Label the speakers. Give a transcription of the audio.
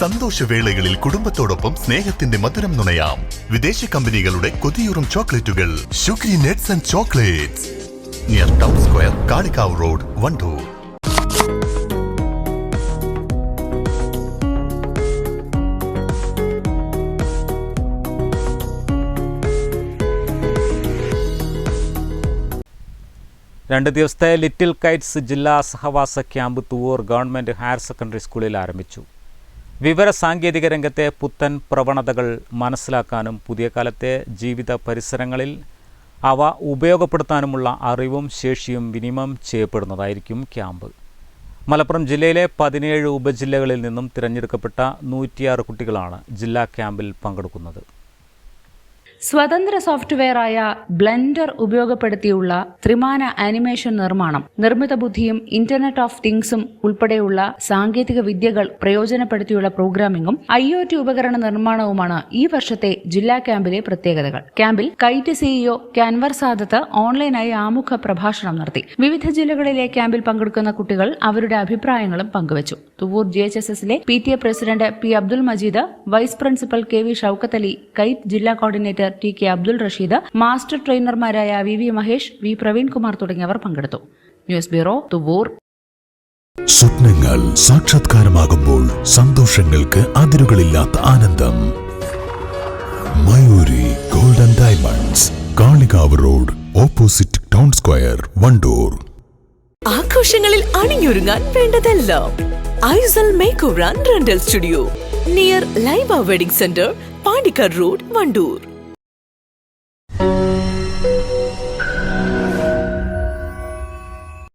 Speaker 1: സന്തോഷവേളകളിൽ കുടുംബത്തോടൊപ്പം സ്നേഹത്തിന്റെ മധുരം നുണയാം. വിദേശ കമ്പനികളുടെ കൊതിയൂറും ചോക്ലേറ്റുകൾ. Shukri nuts and chocolates. Near town square Kalikavu road Wandoor.
Speaker 2: രണ്ട് ദിവസത്തെ ലിറ്റിൽ കൈറ്റ്സ് ജില്ലാ സഹവാസ camp Thuvvur government higher secondary സ്കൂളിൽ ആരംഭിച്ചു. വിവര സാങ്കേതിക രംഗത്തെ പുത്തൻ പ്രവണതകൾ മനസ്സിലാക്കാനും പുതിയ കാലത്തെ ജീവിത പരിസരങ്ങളിൽ അവ ഉപയോഗപ്പെടുത്താനുമുള്ള അറിവും ശേഷിയും വിനിമയം ചെയ്യപ്പെടുന്നതായിരിക്കും ക്യാമ്പ്. മലപ്പുറം ജില്ലയിലെ പതിനേഴ് ഉപജില്ലകളിൽ നിന്നും തിരഞ്ഞെടുക്കപ്പെട്ട നൂറ്റിയാറ് കുട്ടികളാണ് ജില്ലാ ക്യാമ്പിൽ പങ്കെടുക്കുന്നത്.
Speaker 3: സ്വതന്ത്ര സോഫ്റ്റ്വെയറായ ബ്ലെൻഡർ ഉപയോഗപ്പെടുത്തിയുള്ള ത്രിമാന ആനിമേഷൻ നിർമ്മാണം നിർമ്മിത ബുദ്ധിയും ഇന്റർനെറ്റ് ഓഫ് തിങ്സും ഉൾപ്പെടെയുള്ള സാങ്കേതിക വിദ്യകൾ പ്രയോജനപ്പെടുത്തിയുള്ള പ്രോഗ്രാമിംഗും ഐ ഒ ടി ഉപകരണ നിർമ്മാണവുമാണ് ഈ വർഷത്തെ ജില്ലാ ക്യാമ്പിലെ പ്രത്യേകതകൾ. ക്യാമ്പിൽ കൈറ്റ് സിഇഒ ക്യാൻവർ സാദത്ത് ഓൺലൈനായി ആമുഖ പ്രഭാഷണം നടത്തി. വിവിധ ജില്ലകളിലെ ക്യാമ്പിൽ പങ്കെടുക്കുന്ന കുട്ടികൾ അവരുടെ അഭിപ്രായങ്ങളും പങ്കുവച്ചു. തുവൂർ ജി എച്ച് എസ് എസിലെ P T A president P Abdul Majeed vice principal K V Shoukathali kite ജില്ലാ coordinator T K Abdul Rasheed master ട്രെയിനർമാരായ V V Mahesh V Praveenkumar തുടങ്ങിയവർ പങ്കെടുത്തു. News bureau Thuvvur.
Speaker 4: സ്വപ്നങ്ങൾ സാക്ഷാത്കാരമാകുമ്പോൾ സന്തോഷങ്ങൾക്ക് അതിരുകളില്ലാത്ത ആനന്ദം. Mayuri golden diamonds Kalikavu road opposite town square Wandoor.
Speaker 5: ആഘോഷങ്ങളിൽ അണിഞ്ഞൊരുങ്ങാൻ വേണ്ടതെല്ലാം. Aisal make over and rental studio near Laiba wedding centre Pandikkad road Wandoor.